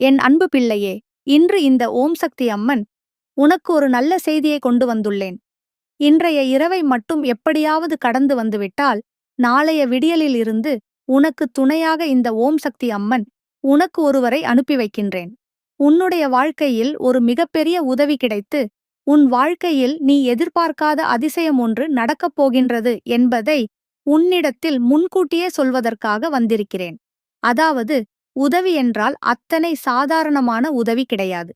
என் அன்பு பிள்ளையே இன்று இந்த ஓம் சக்தி அம்மன் உனக்கு ஒரு நல்ல செய்தியை கொண்டு வந்துள்ளேன். இன்றைய இரவை மட்டும் எப்படியாவது கடந்து வந்துவிட்டால் நாளைய விடியலில் இருந்து உனக்கு துணையாக இந்த ஓம் சக்தி அம்மன் உனக்கு ஒருவரை அனுப்பி வைக்கின்றேன். உன்னுடைய வாழ்க்கையில் ஒரு மிகப்பெரிய உதவி கிடைத்து உன் வாழ்க்கையில் நீ எதிர்பார்க்காத அதிசயம் ஒன்று நடக்கப் போகின்றது என்பதை உன்னிடத்தில் முன்கூட்டியே சொல்வதற்காக வந்திருக்கிறேன். அதாவது உதவி என்றால் அத்தனை சாதாரணமான உதவி கிடையாது.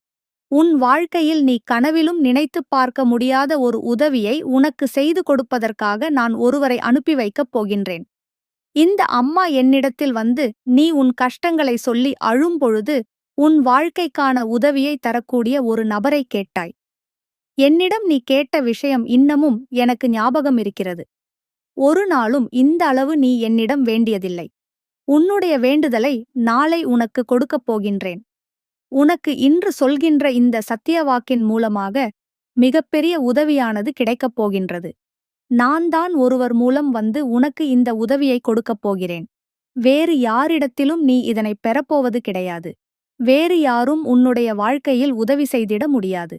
உன் வாழ்க்கையில் நீ கனவிலும் நினைத்துப் பார்க்க முடியாத ஒரு உதவியை உனக்கு செய்து கொடுப்பதற்காக நான் ஒருவரை அனுப்பி வைக்கப் போகின்றேன். இந்த அம்மா என்னிடத்தில் வந்து நீ உன் கஷ்டங்களை சொல்லி அழும்பொழுது உன் வாழ்க்கைக்கான உதவியை தரக்கூடிய ஒரு நபரை கேட்டாய். என்னிடம் நீ கேட்ட விஷயம் இன்னமும் எனக்கு ஞாபகம் இருக்கிறது. ஒரு நாளும் இந்த அளவு நீ என்னிடம் வேண்டியதில்லை. உன்னுடைய வேண்டுதலை நாளை உனக்கு கொடுக்கப் போகின்றேன். உனக்கு இன்று சொல்கின்ற இந்த சத்தியவாக்கின் மூலமாக மிகப்பெரிய உதவியானது கிடைக்கப் போகின்றது. நான் தான் ஒருவர் மூலம் வந்து உனக்கு இந்த உதவியை கொடுக்கப் போகிறேன். வேறு யாரிடத்திலும் நீ இதனை பெறப்போவது கிடையாது. வேறு யாரும் உன்னுடைய வாழ்க்கையில் உதவி செய்திட முடியாது.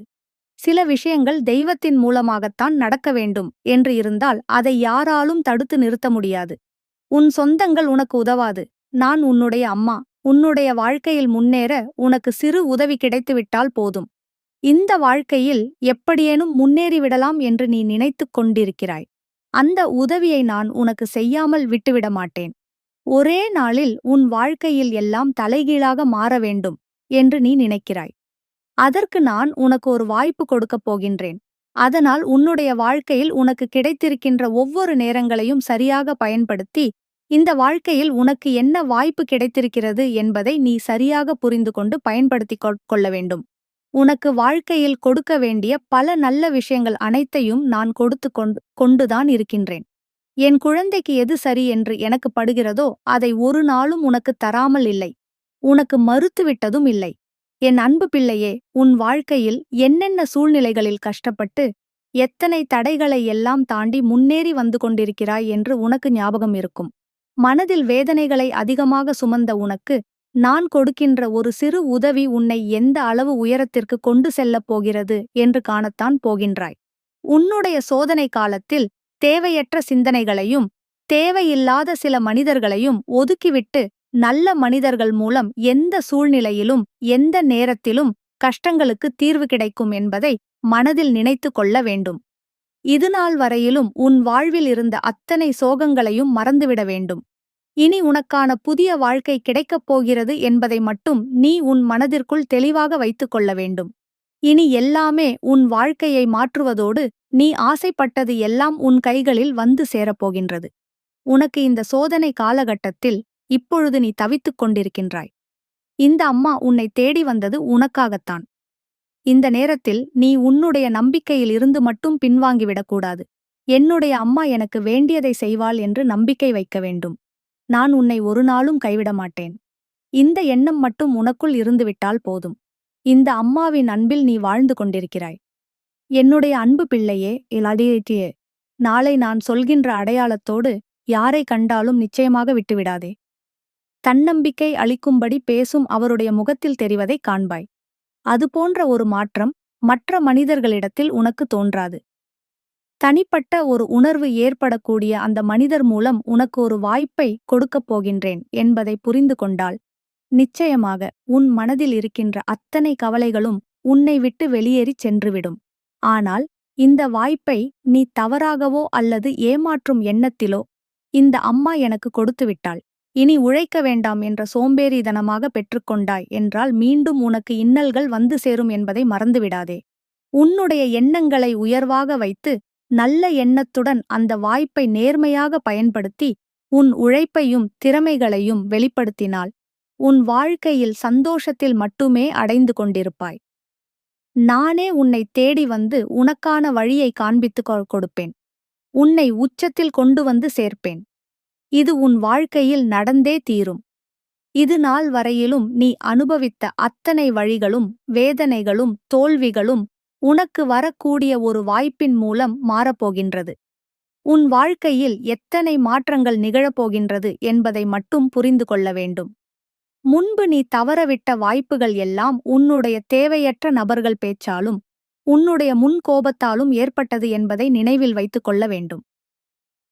சில விஷயங்கள் தெய்வத்தின் மூலமாகத்தான் நடக்க வேண்டும் என்று இருந்தால் அதை யாராலும் தடுத்து நிறுத்த முடியாது. உன் சொந்தங்கள் உனக்கு உதவாது. நான் உன்னுடைய அம்மா. உன்னுடைய வாழ்க்கையில் முன்னேற உனக்கு சிறு உதவி கிடைத்துவிட்டால் போதும். இந்த வாழ்க்கையில் எப்படியேனும் முன்னேறிவிடலாம் என்று நீ நினைத்துக் கொண்டிருக்கிறாய். அந்த உதவியை நான் உனக்கு செய்யாமல் விட்டுவிட மாட்டேன். ஒரே நாளில் உன் வாழ்க்கையில் எல்லாம் தலைகீழாக மாற வேண்டும் என்று நீ நினைக்கிறாய். அதற்கு நான் உனக்கு ஒரு வாய்ப்பு கொடுக்கப் போகின்றேன். அதனால் உன்னுடைய வாழ்க்கையில் உனக்கு கிடைத்திருக்கின்ற ஒவ்வொரு நேரங்களையும் சரியாக பயன்படுத்தி இந்த வாழ்க்கையில் உனக்கு என்ன வாய்ப்பு கிடைத்திருக்கிறது என்பதை நீ சரியாக புரிந்து கொண்டு பயன்படுத்திக் கொள்ள வேண்டும். உனக்கு வாழ்க்கையில் கொடுக்க வேண்டிய பல நல்ல விஷயங்கள் அனைத்தையும் நான் கொடுத்து கொண்டு கொண்டுதான் இருக்கின்றேன். என் குழந்தைக்கு எது சரி என்று எனக்கு படுகிறதோ அதை ஒரு நாளும் உனக்கு தராமல் இல்லை. உனக்கு மறுத்துவிட்டதும் இல்லை. என் அன்பு பிள்ளையே உன் வாழ்க்கையில் என்னென்ன சூழ்நிலைகளில் கஷ்டப்பட்டு எத்தனை தடைகளை எல்லாம் தாண்டி முன்னேறி வந்து கொண்டிருக்கிறாய் என்று உனக்கு ஞாபகம் இருக்கும். மனதில் வேதனைகளை அதிகமாக சுமந்த உனக்கு நான் கொடுக்கின்ற ஒரு சிறு உதவி உன்னை எந்த அளவு உயரத்திற்கு கொண்டு செல்லப் போகிறது என்று காணத்தான் போகின்றாய். உன்னுடைய சோதனை காலத்தில் தேவையற்ற சிந்தனைகளையும் தேவையில்லாத சில மனிதர்களையும் ஒதுக்கிவிட்டு நல்ல மனிதர்கள் மூலம் எந்த சூழ்நிலையிலும் எந்த நேரத்திலும் கஷ்டங்களுக்கு தீர்வு கிடைக்கும் என்பதை மனதில் நினைத்து கொள்ள வேண்டும். இதுநாள் வரையிலும் உன் வாழ்வில் இருந்த அத்தனை சோகங்களையும் மறந்துவிட வேண்டும். இனி உனக்கான புதிய வாழ்க்கை கிடைக்கப் போகிறது என்பதை மட்டும் நீ உன் மனதிற்குள் தெளிவாக வைத்துக் கொள்ள வேண்டும். இனி எல்லாமே உன் வாழ்க்கையை மாற்றுவதோடு நீ ஆசைப்பட்டது எல்லாம் உன் கைகளில் வந்து சேரப்போகின்றது உனக்கு இந்த சோதனை காலகட்டத்தில் இப்பொழுது நீ தவித்துக் கொண்டிருக்கின்றாய். இந்த அம்மா உன்னை தேடி வந்தது உனக்காகத்தான். இந்த நேரத்தில் நீ உன்னுடைய நம்பிக்கையில் இருந்து மட்டும் பின்வாங்கிவிடக்கூடாது என்னுடைய அம்மா எனக்கு வேண்டியதை செய்வாள் என்று நம்பிக்கை வைக்க வேண்டும். நான் உன்னை ஒரு நாளும் கைவிட மாட்டேன். இந்த எண்ணம் மட்டும் உனக்குள் இருந்துவிட்டால் போதும். இந்த அம்மாவின் அன்பில் நீ வாழ்ந்து கொண்டிருக்கிறாய். என்னுடைய அன்பு பிள்ளையே இலடியேட்டியே நாளை நான் சொல்கின்ற அடையாளத்தோடு யாரை கண்டாலும் நிச்சயமாக விட்டுவிடாதே. தன்னம்பிக்கை அளிக்கும்படி பேசும் அவருடைய முகத்தில் தெரிவதை காண்பாய். அதுபோன்ற ஒரு மாற்றம் மற்ற மனிதர்களிடத்தில் உனக்கு தோன்றாது. தனிப்பட்ட ஒரு உணர்வு ஏற்படக்கூடிய அந்த மனிதர் மூலம் உனக்கு ஒரு வாய்ப்பை கொடுக்கப் போகின்றேன் என்பதை புரிந்து கொண்டால் நிச்சயமாக உன் மனதில் இருக்கின்ற அத்தனை கவலைகளும் உன்னை விட்டு வெளியேறிச் சென்றுவிடும். ஆனால் இந்த வாய்ப்பை நீ தவறாகவோ அல்லது ஏமாற்றும் எண்ணத்திலோ இந்த அம்மா எனக்கு கொடுத்துவிட்டாள். இனி உழைக்க வேண்டாம் என்ற சோம்பேறிதனமாக பெற்றுக்கொண்டாய் என்றால் மீண்டும் உனக்கு இன்னல்கள் வந்து சேரும் என்பதை மறந்துவிடாதே. உன்னுடைய எண்ணங்களை உயர்வாக வைத்து நல்ல எண்ணத்துடன் அந்த வாய்ப்பை நேர்மையாக பயன்படுத்தி உன் உழைப்பையும் திறமைகளையும் வெளிப்படுத்தினால் உன் வாழ்க்கையில் சந்தோஷத்தில் மட்டுமே அடைந்து கொண்டிருப்பாய். நானே உன்னை தேடி வந்து உனக்கான வழியை காண்பித்துக் கொடுப்பேன். உன்னை உச்சத்தில் கொண்டு வந்து சேர்ப்பேன். இது உன் வாழ்க்கையில் நடந்தே தீரும். இது நாள் வரையிலும் நீ அனுபவித்த அத்தனை வழிகளும் வேதனைகளும் தோல்விகளும் உனக்கு வரக்கூடிய ஒரு வாய்ப்பின் மூலம் மாறப்போகின்றது. உன் வாழ்க்கையில் எத்தனை மாற்றங்கள் நிகழப்போகின்றது என்பதை மட்டும் புரிந்து கொள்ள வேண்டும். முன்பு நீ தவறவிட்ட வாய்ப்புகள் எல்லாம் உன்னுடைய தேவையற்ற நபர்கள் பேச்சாலும் உன்னுடைய முன் கோபத்தாலும் ஏற்பட்டது என்பதை நினைவில் வைத்துக் கொள்ள வேண்டும்.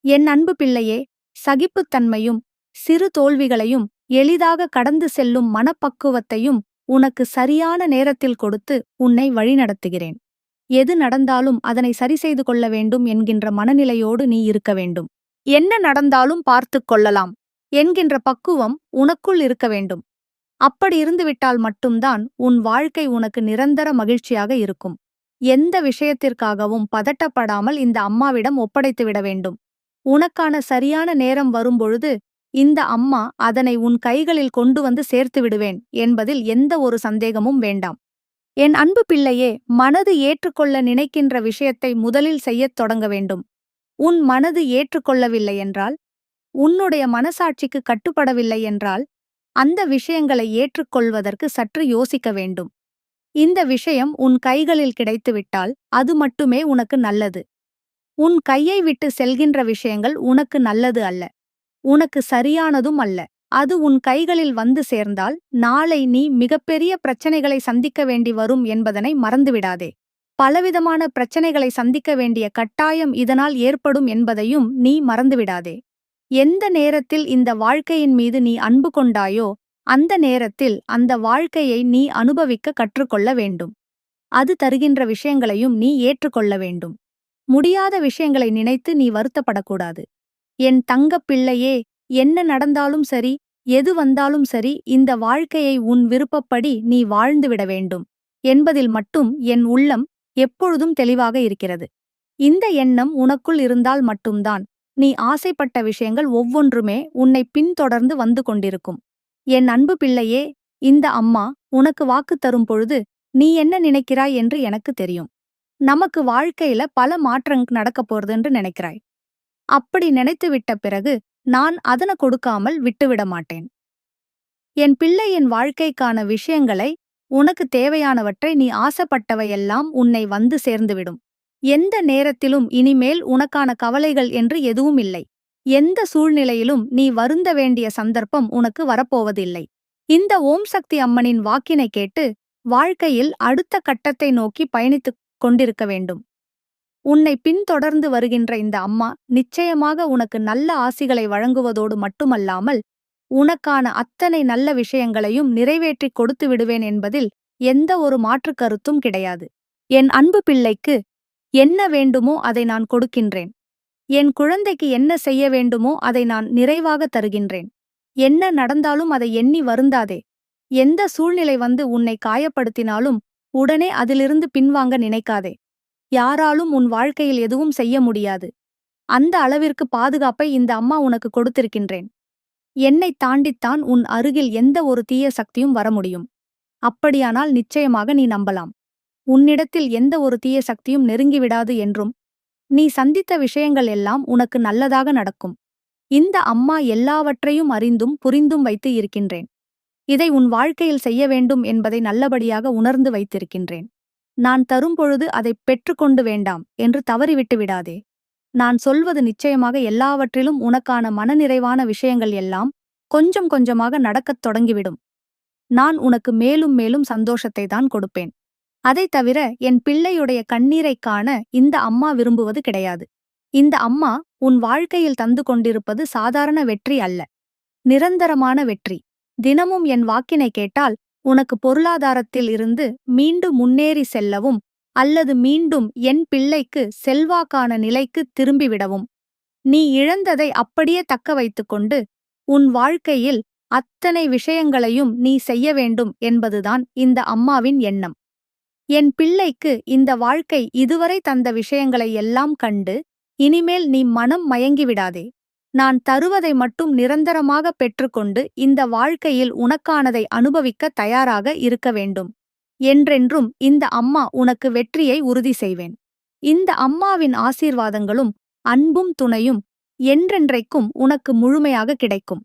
என் அன்பு பிள்ளையே சகிப்புத்தன்மையும் சிறு தோல்விகளையும் எளிதாக கடந்து செல்லும் மனப்பக்குவத்தையும் உனக்கு சரியான நேரத்தில் கொடுத்து உன்னை வழிநடத்துகிறேன். எது நடந்தாலும் அதனை சரி செய்து கொள்ள வேண்டும் என்கின்ற மனநிலையோடு நீ இருக்க வேண்டும். என்ன நடந்தாலும் பார்த்துக் கொள்ளலாம் என்கின்ற பக்குவம் உனக்குள் இருக்க வேண்டும். அப்படி இருந்துவிட்டால் மட்டும்தான் உன் வாழ்க்கை உனக்கு நிரந்தர மகிழ்ச்சியாக இருக்கும். எந்த விஷயத்திற்காகவும் பதட்டப்படாமல் இந்த அம்மாவிடம் ஒப்படைத்துவிட வேண்டும். உனக்கான சரியான நேரம் வரும்பொழுது இந்த அம்மா அதனை உன் கைகளில் கொண்டு வந்து சேர்த்து விடுவேன் என்பதில் எந்த ஒரு சந்தேகமும் வேண்டாம். என் அன்பு பிள்ளையே மனது ஏற்றுக்கொள்ள நினைக்கின்ற விஷயத்தை முதலில் செய்யத் தொடங்க வேண்டும். உன் மனது ஏற்றுக்கொள்ளவில்லை என்றால் உன்னுடைய மனசாட்சிக்கு கட்டுப்படவில்லை என்றால் அந்த விஷயங்களை ஏற்றுக்கொள்வதற்கு சற்று யோசிக்க வேண்டும். இந்த விஷயம் உன் கைகளில் கிடைத்துவிட்டால் அது மட்டுமே உனக்கு நல்லது. உன் கையை விட்டு செல்கின்ற விஷயங்கள் உனக்கு நல்லது அல்ல. உனக்கு சரியானதும் அல்ல. அது உன் கைகளில் வந்து சேர்ந்தால் நாளை நீ மிகப்பெரிய பிரச்சனைகளை சந்திக்க வேண்டி வரும் என்பதனை மறந்துவிடாதே. பலவிதமான பிரச்சனைகளை சந்திக்க வேண்டிய கட்டாயம் இதனால் ஏற்படும் என்பதையும் நீ மறந்துவிடாதே. எந்த நேரத்தில் இந்த வாழ்க்கையின் மீது நீ அன்பு கொண்டாயோ அந்த நேரத்தில் அந்த வாழ்க்கையை நீ அனுபவிக்க கற்றுக்கொள்ள வேண்டும். அது தருகின்ற விஷயங்களையும் நீ ஏற்றுக்கொள்ள வேண்டும். முடியாத விஷயங்களை நினைத்து நீ வருத்தப்படக்கூடாது. என் தங்கப் பிள்ளையே என்ன நடந்தாலும் சரி எது வந்தாலும் சரி இந்த வாழ்க்கையை உன் விருப்பப்படி நீ வாழ்ந்துவிட வேண்டும். என்பதில் மட்டும் என் உள்ளம் எப்பொழுதும் தெளிவாக இருக்கிறது. இந்த எண்ணம் உனக்குள் இருந்தால் மட்டும்தான். நீ ஆசைப்பட்ட விஷயங்கள் ஒவ்வொன்றுமே உன்னை பின்தொடர்ந்து வந்து கொண்டிருக்கும். என் அன்பு பிள்ளையே இந்த அம்மா உனக்கு வாக்கு தரும் பொழுது நீ என்ன நினைக்கிறாய் என்று எனக்கு தெரியும். நமக்கு வாழ்க்கையில பல மாற்றங் நடக்கப் போறதுன்னு நினைக்கிறாய். அப்படி நினைத்து விட்ட பிறகு நான் அதனை கொடுக்காமல் விட்டுவிட மாட்டேன். என் பிள்ளை என் வாழ்க்கைக்கான விஷயங்களை உனக்கு தேவையானவற்றை நீ ஆசைப்பட்டவையெல்லாம் உன்னை வந்து சேர்ந்துவிடும். எந்த நேரத்திலும் இனிமேல் உனக்கான கவலைகள் என்று எதுவும் இல்லை. எந்த சூழ்நிலையிலும் நீ வருந்த வேண்டிய சந்தர்ப்பம் உனக்கு வரப்போவதில்லை. இந்த ஓம் சக்தி அம்மனின் வாக்கினை கேட்டு வாழ்க்கையில் அடுத்த கட்டத்தை நோக்கி பயணித்துக் கொண்டிருக்க வேண்டும். உன்னை பின்தொடர்ந்து வருகின்ற இந்த அம்மா நிச்சயமாக உனக்கு நல்ல ஆசிகளை வழங்குவதோடு மட்டுமல்லாமல் உனக்கான அத்தனை நல்ல விஷயங்களையும் நிறைவேற்றிக் கொடுத்து விடுவேன் என்பதில் எந்த ஒரு மாற்றுக் கருத்தும் கிடையாது. என் அன்பு பிள்ளைக்கு என்ன வேண்டுமோ அதை நான் கொடுக்கின்றேன். என் குழந்தைக்கு என்ன செய்ய வேண்டுமோ அதை நான் நிறைவாக தருகின்றேன். என்ன நடந்தாலும் அதை எண்ணி வருந்தாதே. எந்த சூழ்நிலை வந்து உன்னை காயப்படுத்தினாலும் உடனே அதிலிருந்து பின்வாங்க நினைக்காதே. யாராலும் உன் வாழ்க்கையில் எதுவும் செய்ய முடியாது. அந்த அளவிற்கு பாதுகாப்பை இந்த அம்மா உனக்கு கொடுத்திருக்கின்றேன். என்னை தாண்டித்தான் உன் அருகில் எந்த ஒரு தீய சக்தியும் வர முடியும். அப்படியானால் நிச்சயமாக நீ நம்பலாம். உன்னிடத்தில் எந்த ஒரு தீய சக்தியும் நெருங்கிவிடாது என்றும் நீ சந்தித்த விஷயங்கள் எல்லாம் உனக்கு நல்லதாக நடக்கும். இந்த அம்மா எல்லாவற்றையும் அறிந்தும் புரிந்தும் வைத்து இருக்கின்றேன். இதை உன் வாழ்க்கையில் செய்ய வேண்டும் என்பதை நல்லபடியாக உணர்ந்து வைத்திருக்கின்றேன். நான் தரும்பொழுது அதை பெற்றுக்கொண்டு வேண்டாம் என்று தவறிவிட்டு விடாதே. நான் சொல்வது நிச்சயமாக எல்லாவற்றிலும் உனக்கான மனநிறைவான விஷயங்கள் எல்லாம் கொஞ்சம் கொஞ்சமாக நடக்கத் தொடங்கிவிடும். நான் உனக்கு மேலும் மேலும் சந்தோஷத்தை தான் கொடுப்பேன். அதைத் தவிர என் பிள்ளையுடைய கண்ணீரைக் காண இந்த அம்மா விரும்புவது கிடையாது. இந்த அம்மா உன் வாழ்க்கையில் தந்து கொண்டிருப்பது சாதாரண வெற்றி அல்ல. நிரந்தரமான வெற்றி. தினமும் என் வாக்கினை கேட்டால் உனக்கு பொருளாதாரத்தில் இருந்து மீண்டும் முன்னேறி செல்லவும் அல்லது மீண்டும் என் பிள்ளைக்கு செல்வாக்கான நிலைக்கு திரும்பிவிடவும். நீ இழந்ததை அப்படியே தக்க வைத்துக்கொண்டு உன் வாழ்க்கையில் அத்தனை விஷயங்களையும் நீ செய்ய வேண்டும் என்பதுதான் இந்த அம்மாவின் எண்ணம். என் பிள்ளைக்கு இந்த வாழ்க்கை இதுவரை தந்த விஷயங்களை எல்லாம் கண்டு இனிமேல் நீ மனம் மயங்கிவிடாதே. நான் தருவதை மட்டும் நிரந்தரமாக பெற்றுக்கொண்டு இந்த வாழ்க்கையில் உனக்கானதை அனுபவிக்க தயாராக இருக்க வேண்டும். என்றென்றும் இந்த அம்மா உனக்கு வெற்றியை உறுதி செய்வேன். இந்த அம்மாவின் ஆசீர்வாதங்களும் அன்பும் துணையும் என்றென்றைக்கும் உனக்கு முழுமையாக கிடைக்கும்.